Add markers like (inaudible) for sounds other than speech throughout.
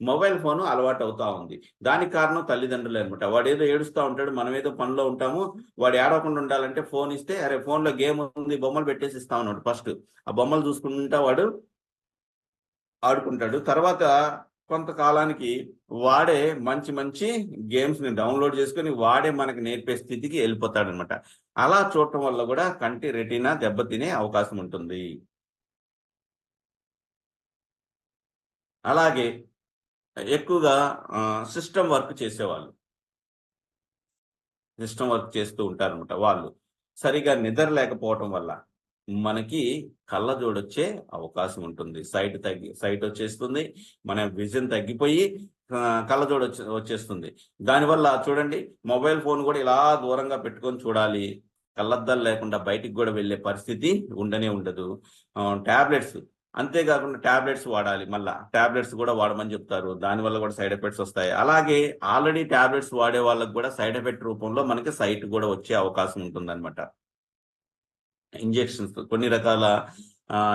Mobile phone అలవాటు అవుతా ఉంది. దానికి కారణం తల్లిదండ్రులే అనమాట వాడు ఏదో ఏడుస్తూ ఉంటాడు మనం ఏదో పనిలో ఉంటాము వాడు ఏడవకుండా ఉండాలంటే ఫోన్ ఇస్తే అరే ఫోన్లో గేమ్ ఉంది బొమ్మలు పెట్టేసి ఇస్తా ఉన్నాడు ఫస్ట్. ఆ బొమ్మలు చూసుకుంటా వాడు ఆడుకుంటాడు. తర్వాత కొంతకాలానికి వాడే మంచి మంచి గేమ్స్ని డౌన్లోడ్ చేసుకుని వాడే మనకి నేర్పే స్థితికి వెళ్ళిపోతాడు అనమాట అలా చూడటం వల్ల కూడా కంటి రెటీనా దెబ్బతినే అవకాశం ఉంటుంది. అలాగే ఎక్కువగా సిస్టమ్ వర్క్ చేసేవాళ్ళు. సిస్టమ్ వర్క్ చేస్తూ ఉంటారనమాట వాళ్ళు. సరిగా నిద్ర లేకపోవటం వల్ల మనకి కళ్ళ జోడొచ్చే అవకాశం ఉంటుంది. సైట్ తగ్గి సైట్ వచ్చేస్తుంది. మన విజన్ తగ్గిపోయి కళ్ళ కళ్ళజోడు వచ్చే వచ్చేస్తుంది. దానివల్ల చూడండి మొబైల్ ఫోన్ కూడా ఇలా దూరంగా పెట్టుకొని చూడాలి. కళ్ళద్దాలు లేకుండా బయటికి కూడా వెళ్ళే పరిస్థితి ఉండనే ఉండదు. టాబ్లెట్స్ అంతేకాకుండా ట్యాబ్లెట్స్ వాడాలి మళ్ళా టాబ్లెట్స్ కూడా వాడమని చెప్తారు. దానివల్ల కూడా సైడ్ ఎఫెక్ట్స్ వస్తాయి. అలాగే ఆల్రెడీ ట్యాబ్లెట్స్ వాడే వాళ్ళకి కూడా సైడ్ ఎఫెక్ట్ రూపంలో మనకి సైట్ కూడా వచ్చే అవకాశం ఉంటుంది ఇంజెక్షన్స్ కొన్ని రకాల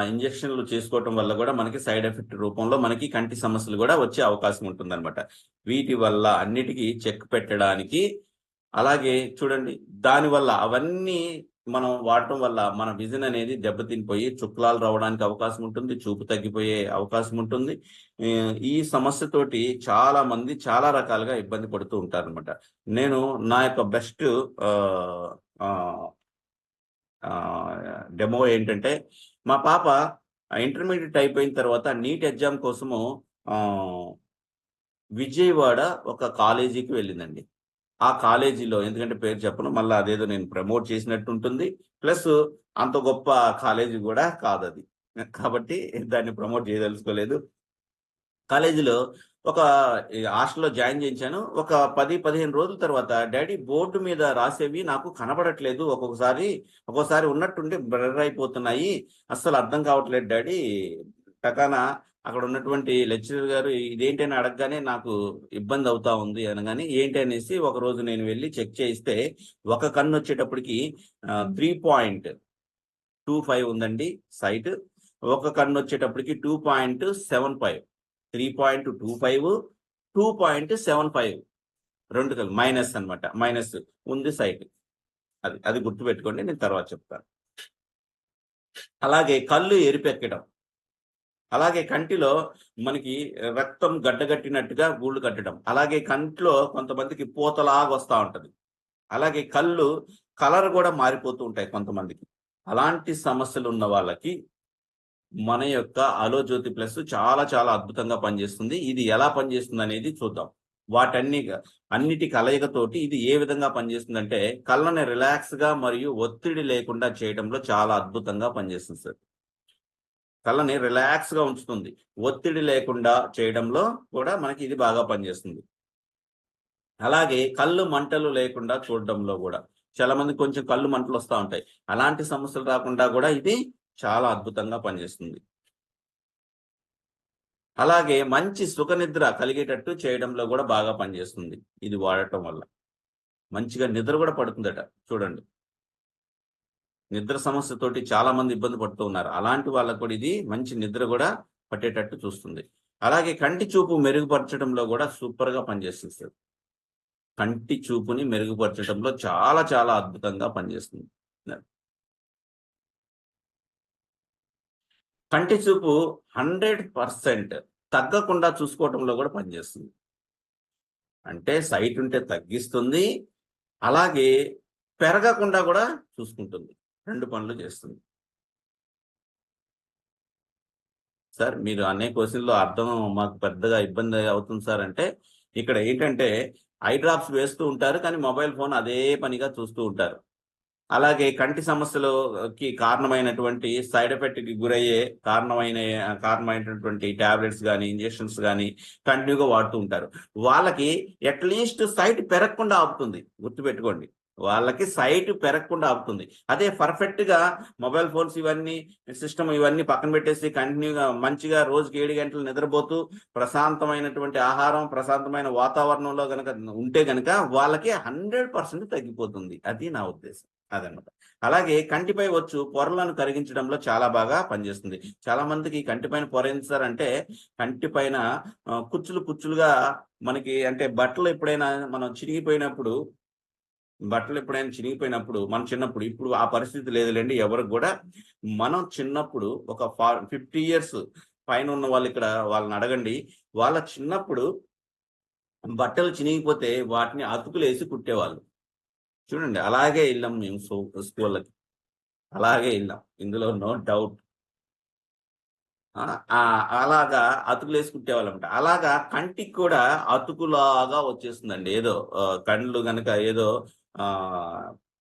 ఇంజెక్షన్లు చేసుకోవటం వల్ల కూడా మనకి సైడ్ ఎఫెక్ట్ రూపంలో మనకి కంటి సమస్యలు కూడా వచ్చే అవకాశం ఉంటుందన్నమాట. వీటి వల్ల అన్నిటికీ చెక్ పెట్టడానికి అలాగే చూడండి దానివల్ల అవన్నీ మనం వాడటం వల్ల మన విజన్ అనేది దెబ్బతినిపోయి చుక్కలాలు రావడానికి అవకాశం ఉంటుంది చూపు తగ్గిపోయే అవకాశం ఉంటుంది. ఈ సమస్యతోటి చాలా మంది చాలా రకాలుగా ఇబ్బంది పడుతూ ఉంటారు అనమాట నేను నా యొక్క బెస్ట్ డెమో ఏంటంటే మా పాప ఇంటర్మీడియట్ అయిపోయిన తర్వాత నీట్ ఎగ్జామ్ కోసము విజయవాడ ఒక కాలేజీకి వెళ్ళిందండి. ఆ కాలేజీలో ఎందుకంటే పేరు చెప్పను మళ్ళీ అదేదో నేను ప్రమోట్ చేసినట్టు ఉంటుంది ప్లస్ అంత గొప్ప కాలేజీ కూడా కాదు అది కాబట్టి దాన్ని ప్రమోట్ చేయదలుచుకోలేదు. కాలేజీలో ఒక హాస్టల్లో జాయిన్ చేయించాను. ఒక పది పదిహేను రోజుల తర్వాత డాడీ బోర్డు మీద రాసేవి నాకు కనబడట్లేదు. ఒక్కొక్కసారి ఒక్కోసారి ఉన్నట్టుండి బ్లర్ అయిపోతున్నాయి. అస్సలు అర్థం కావట్లేదు డాడీ. టకానా అక్కడ ఉన్నటువంటి లెక్చరర్ గారు ఇదేంటని అడగగానే నాకు ఇబ్బంది అవుతా ఉంది అనగానే ఏంటి అనేసి ఒక రోజు నేను వెళ్ళి చెక్ చేయిస్తే ఒక కన్ను వచ్చేటప్పటికి త్రీ పాయింట్ టూ ఫైవ్ ఉందండి సైట్. ఒక కన్ను వచ్చేటప్పటికి two point seven five. Three point two five two point seven five. రెండు కలిపి మైనస్ అన్నమాట మైనస్ ఉంది సైట్. అది అది గుర్తుపెట్టుకోండి నేను తర్వాత చెప్తాను. అలాగే కళ్ళు ఎరిపెక్కడం. అలాగే కంటిలో మనకి రక్తం గడ్డగట్టినట్టుగా గూళ్ళు కట్టడం. అలాగే కంట్లో కొంతమందికి పూతలాగా వస్తూ ఉంటుంది. అలాగే కళ్ళు కలర్ కూడా మారిపోతూ ఉంటాయి కొంతమందికి. అలాంటి సమస్యలు ఉన్న వాళ్ళకి మన యొక్క అలోజ్యోతి ప్లస్ చాలా చాలా అద్భుతంగా పనిచేస్తుంది. ఇది ఎలా పనిచేస్తుంది అనేది చూద్దాం. వాటన్ని అన్నిటి కలయికతోటి ఇది ఏ విధంగా పనిచేస్తుందంటే కళ్ళని రిలాక్స్గా మరియు ఒత్తిడి లేకుండా చేయడంలో చాలా అద్భుతంగా పనిచేస్తుంది సార్. కళ్ళని రిలాక్స్గా ఉంచుతుంది. ఒత్తిడి లేకుండా చేయడంలో కూడా మనకి ఇది బాగా పనిచేస్తుంది. అలాగే కళ్ళు మంటలు లేకుండా చూడడంలో కూడా. చాలా మంది కొంచెం కళ్ళు మంటలు వస్తూ ఉంటాయి. అలాంటి సమస్యలు రాకుండా కూడా ఇది చాలా అద్భుతంగా పనిచేస్తుంది. అలాగే మంచి సుఖ నిద్ర కలిగేటట్టు చేయడంలో కూడా బాగా పనిచేస్తుంది. ఇది వాడటం వల్ల. మంచిగా నిద్ర కూడా పడుతుందట. చూడండి. నిద్ర సమస్యతోటి చాలా మంది ఇబ్బంది పడుతూ ఉన్నారు. అలాంటి వాళ్ళకు కూడా ఇది మంచి నిద్ర కూడా పట్టేటట్టు చూస్తుంది. అలాగే కంటి చూపు మెరుగుపరచడంలో కూడా సూపర్గా పనిచేస్తుంది కంటి చూపుని మెరుగుపరచడంలో చాలా చాలా అద్భుతంగా పనిచేస్తుంది. కంటి చూపు హండ్రెడ్ పర్సెంట్ తగ్గకుండా చూసుకోవటంలో కూడా పనిచేస్తుంది. అంటే సైట్ ఉంటే తగ్గిస్తుంది. అలాగే పెరగకుండా కూడా చూసుకుంటుంది. రెండు పనులు చేస్తుంది. సార్ మీరు అనే క్వశ్చన్లో అర్థం మాకు పెద్దగా ఇబ్బంది అవుతుంది సార్ అంటే ఇక్కడ ఏంటంటే ఐ డ్రాప్స్ వేస్తూ ఉంటారు కానీ మొబైల్ ఫోన్ అదే పనిగా చూస్తూ ఉంటారు. అలాగే కంటి సమస్యలకి కారణమైనటువంటి సైడ్ ఎఫెక్ట్కి గురయ్యే కారణమైన కారణమైనటువంటి టాబ్లెట్స్ కానీ ఇంజెక్షన్స్ కానీ కంటిన్యూగా వాడుతూ ఉంటారు. వాళ్ళకి అట్లీస్ట్ సైట్ పెరగకుండా ఆపుతుంది. గుర్తుపెట్టుకోండి. వాళ్ళకి సైట్ పెరగకుండా ఆపుతుంది. అదే పర్ఫెక్ట్గా మొబైల్ ఫోన్స్ ఇవన్నీ సిస్టమ్ ఇవన్నీ పక్కన పెట్టేసి కంటిన్యూగా మంచిగా రోజుకి ఏడు గంటలు నిద్రపోతూ ప్రశాంతమైనటువంటి ఆహారం ప్రశాంతమైన వాతావరణంలో గనక ఉంటే గనక వాళ్ళకి హండ్రెడ్ పర్సెంట్ తగ్గిపోతుంది. అది నా ఉద్దేశం. అదనమాట అలాగే కంటిపై వచ్చు పొరలను కరిగించడంలో చాలా బాగా పనిచేస్తుంది. చాలా మందికి కంటిపైన పొర ఏంటి సార్ అంటే కంటిపైన పైన కుచ్చులు కుచ్చులుగా మనకి అంటే బట్టలు ఎప్పుడైనా మనం చిరిగిపోయినప్పుడు బట్టలు ఎప్పుడైనా చినిగిపోయినప్పుడు మన చిన్నప్పుడు ఇప్పుడు ఆ పరిస్థితి లేదులేండి. ఎవరికి కూడా మనం చిన్నప్పుడు ఒక ఫిఫ్టీ ఇయర్స్ పైన ఉన్న వాళ్ళు ఇక్కడ వాళ్ళని అడగండి. వాళ్ళ చిన్నప్పుడు బట్టలు చినిగిపోతే వాటిని అతుకులు వేసి కుట్టేవాళ్ళు. చూడండి అలాగే వెళ్ళాం మేము స్కూళ్ళకి. అలాగే వెళ్ళాం. ఇందులో నో డౌట్. అలాగా అతుకులు వేసి అనమాట అలాగా కంటికి కూడా అతుకులాగా వచ్చేస్తుందండి. ఏదో కండ్లు కళ్ళు గనక ఏదో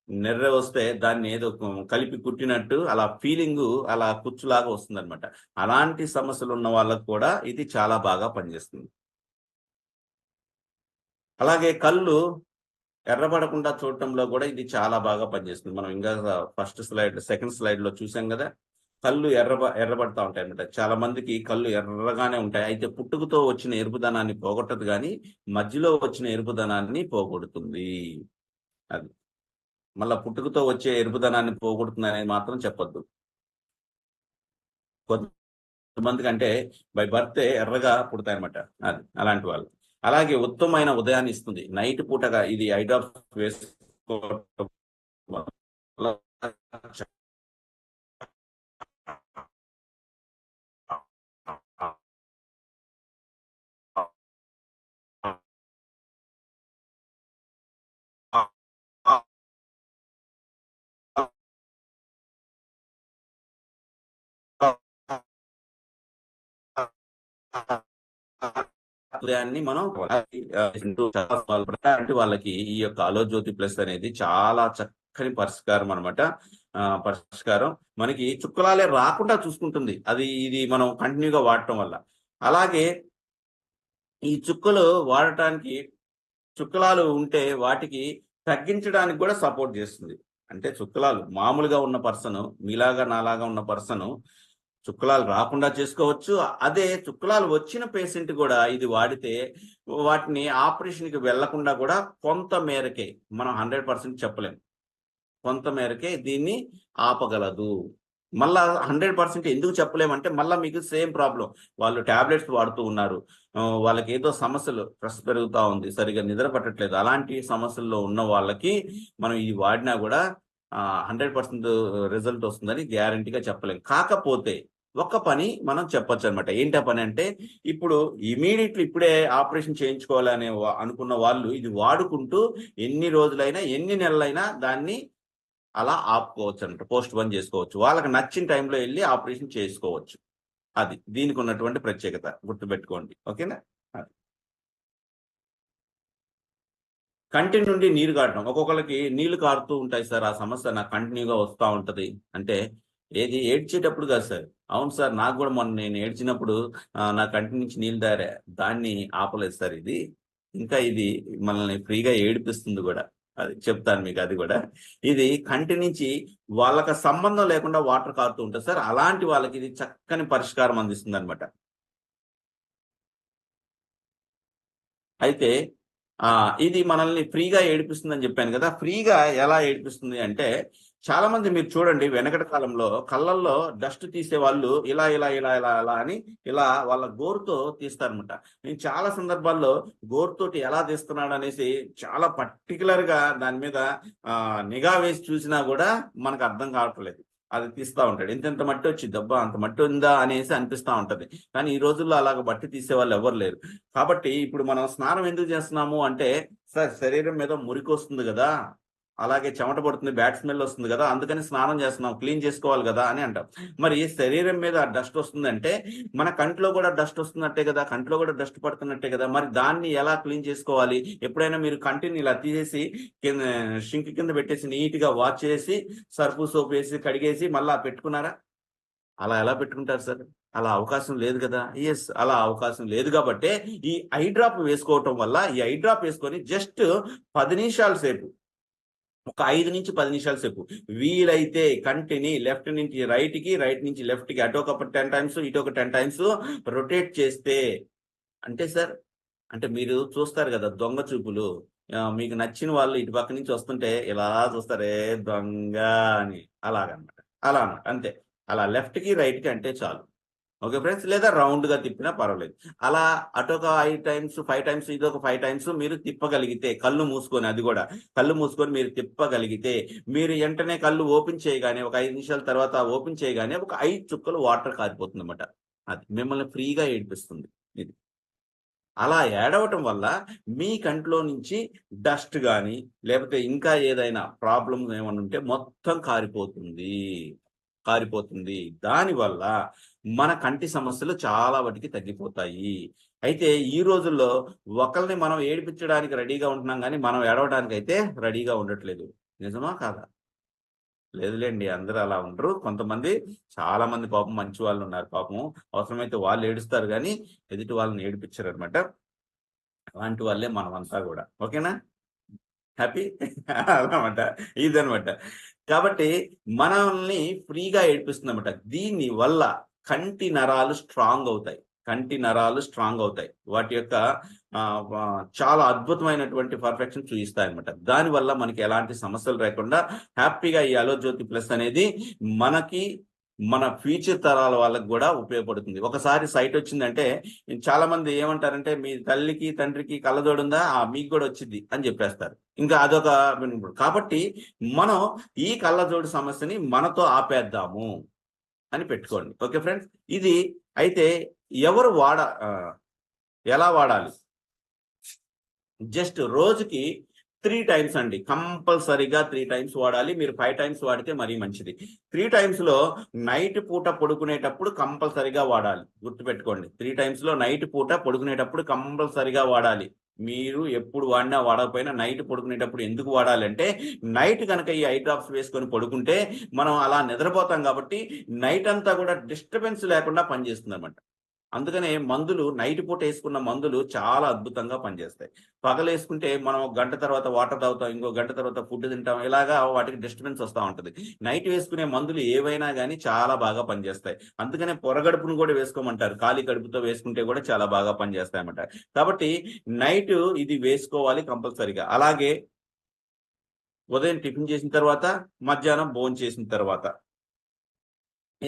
నెర్ర వస్తే దాన్ని ఏదో కలిపి కుట్టినట్టు అలా ఫీలింగ్ అలా కుచ్చులాగా వస్తుంది అనమాట అలాంటి సమస్యలు ఉన్న వాళ్ళకు కూడా ఇది చాలా బాగా పనిచేస్తుంది. అలాగే కళ్ళు ఎర్రబడకుండా చూడటంలో కూడా ఇది చాలా బాగా పనిచేస్తుంది. మనం ఇంకా ఫస్ట్ స్లైడ్ సెకండ్ స్లైడ్లో చూసాం కదా కళ్ళు ఎర్ర ఎర్రబడతా ఉంటాయి అనమాట చాలా మందికి కళ్ళు ఎర్రగానే ఉంటాయి. అయితే పుట్టుకతో వచ్చిన ఎరుపుదనాన్ని పోగొట్టదు కానీ మధ్యలో వచ్చిన ఎరుపుదనాన్ని పోగొడుతుంది. అది. మళ్ళా పుట్టుకతో వచ్చే ఎరుపుదనాన్ని పోగొడుతుంది అనేది మాత్రం చెప్పొద్దు. కొంతమందికి అంటే బై బర్త్ ఎర్రగా పుడతాయన్నమాట అది అలాంటి వాళ్ళు. అలాగే ఉత్తమమైన ఉదయాన్ని ఇస్తుంది. నైట్ పూటగా ఇది ఐ వేసుకో ఉదయాన్ని మనం అంటే వాళ్ళకి ఈ యొక్క అలోజ్యోతి ప్లస్ అనేది చాలా చక్కని పరిష్కారం అనమాట పరిష్కారం మనకి చుక్కలాలే రాకుండా చూసుకుంటుంది. అది ఇది మనం కంటిన్యూగా వాడటం వల్ల. అలాగే ఈ చుక్కలు వాడటానికి చుక్కలాలు ఉంటే వాటికి తగ్గించడానికి కూడా సపోర్ట్ చేస్తుంది. అంటే చుక్కలాలు మామూలుగా ఉన్న పర్సన్ మీలాగా నాలాగా ఉన్న పర్సన్ చుక్కలాలు రాకుండా చేసుకోవచ్చు. అదే చుక్కలాలు వచ్చిన పేషెంట్ కూడా ఇది వాడితే వాటిని ఆపరేషన్కి వెళ్ళకుండా కూడా కొంత మేరకే మనం హండ్రెడ్ పర్సెంట్ చెప్పలేము కొంత మేరకే దీన్ని ఆపగలదు. మళ్ళా హండ్రెడ్ పర్సెంట్ ఎందుకు చెప్పలేమంటే మళ్ళీ మీకు సేమ్ ప్రాబ్లం వాళ్ళు టాబ్లెట్స్ వాడుతూ ఉన్నారు. వాళ్ళకి ఏదో సమస్యలు స్ట్రెస్ పెరుగుతూ ఉంది సరిగా నిద్ర పట్టట్లేదు. అలాంటి సమస్యల్లో ఉన్న వాళ్ళకి మనం ఇది వాడినా కూడా హండ్రెడ్ పర్సెంట్ రిజల్ట్ వస్తుందని గ్యారంటీగా చెప్పలేం. కాకపోతే ఒక పని మనం చెప్పొచ్చు అనమాట ఏంటి పని అంటే ఇప్పుడు ఇమీడియట్లీ ఇప్పుడే ఆపరేషన్ చేయించుకోవాలనే వా- అనుకున్న వాళ్ళు ఇది వాడుకుంటూ ఎన్ని రోజులైనా ఎన్ని నెలలైనా దాన్ని అలా ఆపుకోవచ్చు అనమాట పోస్ట్ పోన్ చేసుకోవచ్చు. వాళ్ళకి నచ్చిన టైంలో వెళ్ళి ఆపరేషన్ చేసుకోవచ్చు. అది దీనికి ఉన్నటువంటి ప్రత్యేకత గుర్తుపెట్టుకోండి. ఓకేనా? అది. కంటి నుండి నీరు కారటం. ఒక్కొక్కరికి నీళ్ళు కారుతూ ఉంటాయి సార్. ఆ సమస్య నాకు కంటిన్యూగా వస్తూ ఉంటది. అంటే ఏది ఏడ్చేటప్పుడు కాదు సార్. అవును సార్ నాకు కూడా మొన్న నేను ఏడ్చినప్పుడు నా కంటి నుంచి నీళ్ళు దారా దాన్ని ఆపలేదు సార్ ఇది. ఇంకా ఇది మనల్ని ఫ్రీగా ఏడిపిస్తుంది కూడా. అది చెప్తాను మీకు అది కూడా. ఇది కంటి నుంచి వాళ్ళకి సంబంధం లేకుండా వాటర్ కారుతూ ఉంటుంది సార్. అలాంటి వాళ్ళకి ఇది చక్కని పరిష్కారం అందిస్తుంది అనమాట అయితే ఇది మనల్ని ఫ్రీగా ఏడిపిస్తుందని చెప్పాను కదా. ఫ్రీగా ఎలా ఏడిపిస్తుంది అంటే చాలా మంది మీరు చూడండి వెనకటి కాలంలో కళ్ళల్లో డస్ట్ తీసే వాళ్ళు ఇలా ఇలా ఇలా ఇలా ఇలా అని ఇలా వాళ్ళ గోరుతో తీస్తారనమాట నేను చాలా సందర్భాల్లో గోరుతోటి ఎలా తీస్తున్నాడు అనేసి చాలా పర్టికులర్గా దాని మీద నిఘా వేసి చూసినా కూడా మనకు అర్థం కావట్లేదు. అది తీస్తా ఉంటాడు. ఇంత మట్టి వచ్చి దెబ్బ అంత మట్టి ఉందా? అనేసి అనిపిస్తా ఉంటది. కానీ ఈ రోజుల్లో అలాగ బట్టి తీసే వాళ్ళు ఎవరు లేరు. కాబట్టి ఇప్పుడు మనం స్నానం ఎందుకు చేస్తున్నాము అంటే సార్ శరీరం మీద మురికి వస్తుంది కదా. అలాగే చెమట పడుతుంది బ్యాట్ స్మెల్ వస్తుంది కదా అందుకని స్నానం చేస్తున్నాం క్లీన్ చేసుకోవాలి కదా అని అంటాం. మరి శరీరం మీద డస్ట్ వస్తుందంటే మన కంట్లో కూడా డస్ట్ వస్తున్నట్టే కదా కంట్లో కూడా డస్ట్ పడుతున్నట్టే కదా మరి దాన్ని ఎలా క్లీన్ చేసుకోవాలి? ఎప్పుడైనా మీరు కంటిని ఇలా తీసేసి కింద షింక్ కింద పెట్టేసి నీట్గా వాష్ చేసి సర్ఫు సోప్ వేసి కడిగేసి మళ్ళా పెట్టుకున్నారా? అలా ఎలా పెట్టుకుంటారు సార్? అలా అవకాశం లేదు కదా. ఎస్ అలా అవకాశం లేదు కాబట్టి ఈ ఐ డ్రాప్ వేసుకోవటం వల్ల ఈ ఐ డ్రాప్ వేసుకొని జస్ట్ పది నిమిషాల సేపు ఒక ఐదు నుంచి పది నిమిషాల సేపు. వీలైతే కంటిని లెఫ్ట్ నుంచి రైట్కి రైట్ నుంచి లెఫ్ట్కి అటు ఒక టెన్ టైమ్స్ ఇటు ఒక టెన్ టైమ్స్ రొటేట్ చేస్తే అంటే సార్ అంటే మీరు చూస్తారు కదా దొంగ చూపులు. మీకు నచ్చిన వాళ్ళు ఇటు పక్క నుంచి వస్తుంటే ఇలా చూస్తారే దొంగ అని. అలాగనమాట. అలా అనమాట అంతే. అలా లెఫ్ట్కి రైట్కి అంటే చాలు. Okay friends? లేదా రౌండ్గా తిప్పినా పర్వాలేదు. అలా అటు ఒక ఐదు టైమ్స్ ఫైవ్ టైమ్స్ ఇది ఒక ఫైవ్ టైమ్స్ మీరు తిప్పగలిగితే కళ్ళు మూసుకొని అది కూడా కళ్ళు మూసుకొని మీరు తిప్పగలిగితే మీరు వెంటనే కళ్ళు ఓపెన్ చేయగానే ఒక ఐదు నిమిషాల తర్వాత ఓపెన్ చేయగానే ఒక ఐదు చుక్కలు వాటర్ కారిపోతుంది అనమాట అది మిమ్మల్ని ఫ్రీగా ఏడిపిస్తుంది. ఇది. అలా ఏడవటం వల్ల మీ కంట్లో నుంచి డస్ట్ కానీ లేకపోతే ఇంకా ఏదైనా ప్రాబ్లమ్ ఏమైనా ఉంటే మొత్తం కారిపోతుంది. కారిపోతుంది. దానివల్ల మన కంటి సమస్యలు చాలా వాటికి తగ్గిపోతాయి. అయితే ఈ రోజుల్లో ఒకరిని మనం ఏడిపించడానికి రెడీగా ఉంటున్నాం కానీ మనం ఏడవడానికి అయితే రెడీగా ఉండట్లేదు. నిజమా కాదా? లేదులేండి అందరూ అలా ఉండరు. కొంతమంది చాలా మంది పాపం మంచి వాళ్ళు ఉన్నారు. పాపం అవసరమైతే వాళ్ళు ఏడుస్తారు కానీ ఎదుటి వాళ్ళని ఏడిపించారు అనమాట అలాంటి వాళ్ళే మనమంతా కూడా. ఓకేనా? హ్యాపీ? (laughs) అనమాట ఇదనమాట కాబట్టి మనల్ని ఫ్రీగా ఏడిపిస్తుందన్నమాట. దీని వల్ల కంటి నరాలు స్ట్రాంగ్ అవుతాయి. కంటి నరాలు స్ట్రాంగ్ అవుతాయి. వాటి యొక్క చాలా అద్భుతమైనటువంటి పర్ఫెక్షన్ చూపిస్తాయి అనమాట దానివల్ల మనకి ఎలాంటి సమస్యలు లేకుండా హ్యాపీగా ఈ అలో జ్యోతి ప్లస్ అనేది మనకి మన ఫ్యూచర్ తరాల వాళ్ళకి కూడా ఉపయోగపడుతుంది. ఒకసారి సైట్ వచ్చిందంటే చాలా మంది ఏమంటారంటే మీ తల్లికి తండ్రికి కళ్ళజోడు ఉందా? ఆ మీకు కూడా వచ్చింది అని చెప్పేస్తారు. ఇంకా అదొక కాబట్టి మనం ఈ కళ్ళజోడు సమస్యని మనతో ఆపేద్దాము అని పెట్టుకోండి. Okay friends? ఇది అయితే ఎవరు వాడ ఎలా వాడాలి? జస్ట్ రోజుకి త్రీ టైమ్స్ అండి. కంపల్సరీగా త్రీ టైమ్స్ వాడాలి. మీరు ఫైవ్ టైమ్స్ వాడితే మరీ మంచిది. త్రీ టైమ్స్లో నైట్ పూట పడుకునేటప్పుడు కంపల్సరీగా వాడాలి. గుర్తుపెట్టుకోండి. త్రీ టైమ్స్లో నైట్ పూట పడుకునేటప్పుడు కంపల్సరీగా వాడాలి. మీరు ఎప్పుడు వాడినా వాడకపోయినా నైట్ పడుకునేటప్పుడు ఎందుకు వాడాలంటే నైట్ కనుక ఈ ఐ డ్రాప్స్ వేసుకొని పడుకుంటే మనం అలా నిద్రపోతాం కాబట్టి నైట్ అంతా కూడా డిస్టర్బెన్స్ లేకుండా పనిచేస్తుంది అనమాట అందుకనే మందులు నైట్ పూట వేసుకున్న మందులు చాలా అద్భుతంగా పనిచేస్తాయి. పగలు వేసుకుంటే మనం గంట తర్వాత వాటర్ తాగుతాం ఇంకో గంట తర్వాత ఫుడ్ తింటాం ఇలాగా వాటికి డిస్టర్బెన్స్ వస్తూ ఉంటుంది. నైట్ వేసుకునే మందులు ఏవైనా కానీ చాలా బాగా పనిచేస్తాయి. అందుకనే పొరగడుపును కూడా వేసుకోమంటారు. ఖాళీ కడుపుతో వేసుకుంటే కూడా చాలా బాగా పనిచేస్తాయన్నమాట. కాబట్టి నైట్ ఇది వేసుకోవాలి కంపల్సరీగా. అలాగే ఉదయం టిఫిన్ చేసిన తర్వాత మధ్యాహ్నం భోజనం చేసిన తర్వాత.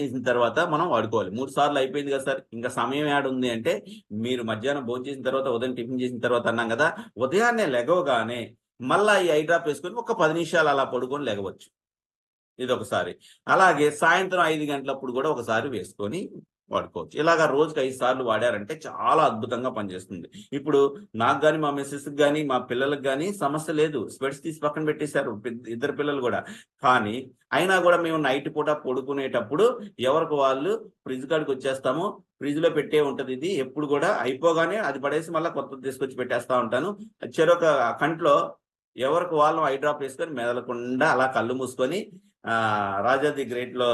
వేసిన తర్వాత మనం వాడుకోవాలి. మూడు సార్లు అయిపోయింది కదా సార్. ఇంకా సమయం యాడ్ ఉంది అంటే మీరు మధ్యాహ్నం భోజనం చేసిన తర్వాత ఉదయం టిఫిన్ చేసిన తర్వాత అన్నాం కదా ఉదయాన్నే లెగవగానే మళ్ళా ఈ ఐ డ్రాప్ వేసుకొని ఒక పది నిమిషాలు అలా పడుకొని లెగవచ్చు. ఇది ఒకసారి అలాగే సాయంత్రం ఐదు గంటలప్పుడు కూడా ఒకసారి వేసుకొని వాడుకోవచ్చు. ఇలాగా రోజుకి ఐదు సార్లు వాడారంటే చాలా అద్భుతంగా పనిచేస్తుంది. ఇప్పుడు నాకు కానీ మా మిస్సెస్ కానీ మా పిల్లలకు కానీ సమస్య లేదు. స్పెట్స్ తీసి పక్కన పెట్టేశారు ఇద్దరు పిల్లలు కూడా. కానీ అయినా కూడా మేము నైట్ పూట పడుకునేటప్పుడు ఎవరికి వాళ్ళు ఫ్రిడ్జ్ కాడికి వచ్చేస్తాము. ఫ్రిడ్జ్లో పెట్టే ఉంటది ఇది. ఎప్పుడు కూడా అయిపోగానే అది పడేసి మళ్ళీ కొత్తది తీసుకొచ్చి పెట్టేస్తా ఉంటాను. చెరొక కంట్లో ఎవరికి వాళ్ళు ఐ డ్రాప్ వేసుకొని మెదలకుండా అలా కళ్ళు మూసుకొని రాజాది రాజా ది గ్రేట్లో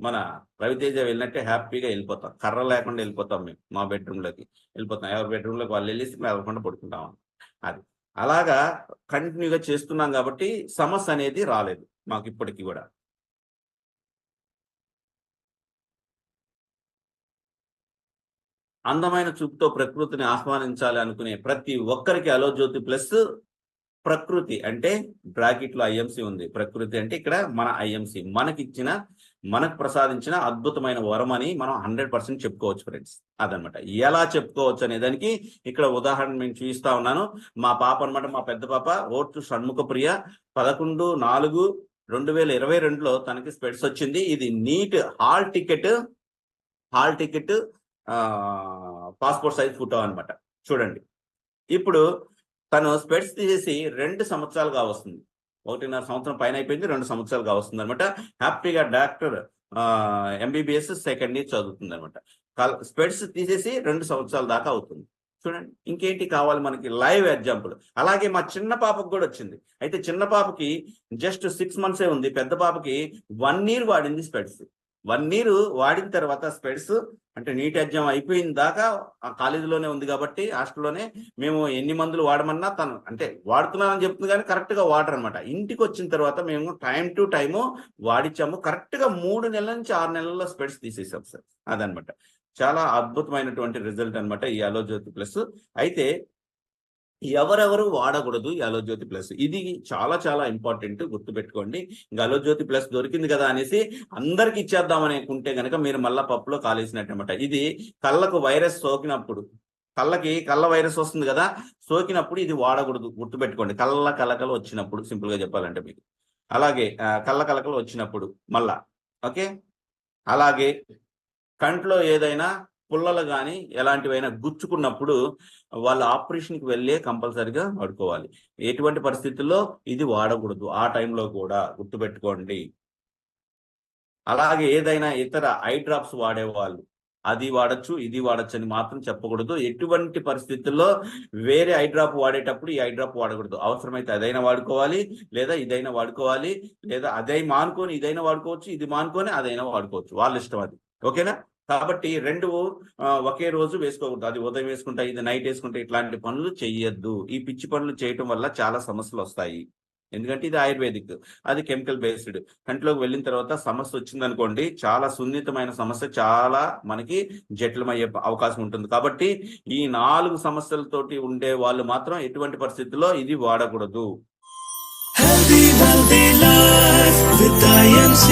మన రవితేజ వెళ్ళినట్టే హ్యాపీగా వెళ్ళిపోతాం. కర్ర లేకుండా వెళ్ళిపోతాం మేము మా బెడ్రూమ్లోకి. వెళ్ళిపోతాం. ఎవరి బెడ్రూమ్లోకి వాళ్ళు వెళ్ళేసి మెదలకుండా పడుకుంటాం అది. అలాగా కంటిన్యూగా చేస్తున్నాం కాబట్టి సమస్య అనేది రాలేదు మాకు ఇప్పటికి కూడా. అందమైన చూపుతో ప్రకృతిని ఆహ్వానించాలి అనుకునే ప్రతి ఒక్కరికి అలో జ్యోతి ప్లస్ ప్రకృతి అంటే బ్రాకెట్లో ఐఎంసి ఉంది. ప్రకృతి అంటే ఇక్కడ మన ఐఎంసి. మనకిచ్చిన మనకు ప్రసాదించిన అద్భుతమైన వరం అని మనం హండ్రెడ్ పర్సెంట్ చెప్పుకోవచ్చు ఫ్రెండ్స్. అదనమాట. ఎలా చెప్పుకోవచ్చు అనే దానికి ఇక్కడ ఉదాహరణ నేను చూపిస్తా ఉన్నాను. మా పాప అన్నమాట మా పెద్ద పాప ఓటు షణ్ముఖ ప్రియ పదకొండు నాలుగు రెండు వేల ఇరవై రెండులో తనకి స్పెడ్స్ వచ్చింది. ఇది NEET hall ticket hall ticket passport size photo అన్నమాట. చూడండి. ఇప్పుడు తను స్పెడ్స్ తీసేసి రెండు సంవత్సరాలుగా వస్తుంది. ఒకటిన్నర సంవత్సరం పైన అయిపోయింది రెండు సంవత్సరాలుగా వస్తుంది అనమాట హ్యాపీగా డాక్టర్ ఎంబీబీఎస్ సెకండ్ ఇయర్ చదువుతుంది అనమాట స్పెడ్స్ తీసేసి రెండు సంవత్సరాల దాకా అవుతుంది. చూడండి ఇంకేంటి కావాలి మనకి? Live example. అలాగే మా చిన్న పాపకు కూడా వచ్చింది. అయితే చిన్న పాపకి జస్ట్ సిక్స్ మంత్సే ఉంది. పెద్ద పాపకి వన్ ఇయర్ వాడింది స్పెడ్స్. వన్ ఇయర్ వాడిన తర్వాత స్పెడ్స్ అంటే నీట్ ఎగ్జామ్ అయిపోయిన దాకా ఆ కాలేజీలోనే ఉంది కాబట్టి హాస్టల్లోనే మేము ఎన్ని మందులు వాడమన్నా తను అంటే వాడుతున్నానని చెప్తుంది కానీ కరెక్ట్గా వాడరు అనమాట ఇంటికి వచ్చిన తర్వాత మేము టైం టు టైము వాడిచ్చాము. కరెక్ట్గా మూడు నెలల నుంచి ఆరు నెలల్లో స్పెడ్స్ తీసేసాం సార్. అదనమాట చాలా అద్భుతమైనటువంటి రిజల్ట్ అనమాట ఈ అలోజ్యోతి ప్లస్. అయితే ఎవరెవరు వాడకూడదు ఈ అలోజ్యోతి ప్లస్. ఇది చాలా చాలా ఇంపార్టెంట్ గుర్తుపెట్టుకోండి. ఇంకా అలోజ్యోతి ప్లస్ దొరికింది కదా అనేసి అందరికి ఇచ్చేద్దాం అనుకుంటే గనక మీరు మళ్ళా పప్పులో కాలేసినట్టు అనమాట ఇది కళ్ళకు వైరస్ సోకినప్పుడు కళ్ళకి కళ్ళ వైరస్ వస్తుంది కదా సోకినప్పుడు ఇది వాడకూడదు గుర్తుపెట్టుకోండి. కళ్ళ కలకలు వచ్చినప్పుడు సింపుల్గా చెప్పాలంటే మీకు. అలాగే కళ్ళ కలకలు వచ్చినప్పుడు మళ్ళా ఓకే? అలాగే కంట్లో ఏదైనా పుల్లలు కానీ ఎలాంటివైనా గుచ్చుకున్నప్పుడు వాళ్ళు ఆపరేషన్కి వెళ్ళే కంపల్సరిగా వాడుకోవాలి. ఎటువంటి పరిస్థితుల్లో ఇది వాడకూడదు. ఆ టైంలో కూడా గుర్తుపెట్టుకోండి. అలాగే ఏదైనా ఇతర ఐ డ్రాప్స్ వాడేవాళ్ళు. అది వాడచ్చు ఇది వాడచ్చు అని మాత్రం చెప్పకూడదు. ఎటువంటి పరిస్థితుల్లో వేరే ఐ డ్రాప్ వాడేటప్పుడు ఈ ఐ డ్రాప్ వాడకూడదు. అవసరమైతే అదైనా వాడుకోవాలి లేదా ఇదైనా వాడుకోవాలి లేదా అదే మానుకొని ఇదైనా వాడుకోవచ్చు ఇది మానుకొని అదైనా వాడుకోవచ్చు. వాళ్ళ ఇష్టం అది. ఓకేనా? కాబట్టి రెండు ఒకే రోజు వేసుకోకూడదు. అది ఉదయం వేసుకుంటా ఇది నైట్ వేసుకుంటా ఇట్లాంటి పనులు చెయ్యొద్దు. ఈ పిచ్చి పనులు చేయటం వల్ల చాలా సమస్యలు వస్తాయి. ఎందుకంటే ఇది ఆయుర్వేదిక్ అది కెమికల్ బేస్డ్. కంట్లోకి వెళ్ళిన తర్వాత సమస్య వచ్చిందనుకోండి చాలా సున్నితమైన సమస్య చాలా మనకి జటిలమయ్యే అవకాశం ఉంటుంది. కాబట్టి ఈ నాలుగు సమస్యలతోటి ఉండే వాళ్ళు మాత్రం ఎటువంటి పరిస్థితుల్లో ఇది వాడకూడదు. Healthy, healthy life with IMC.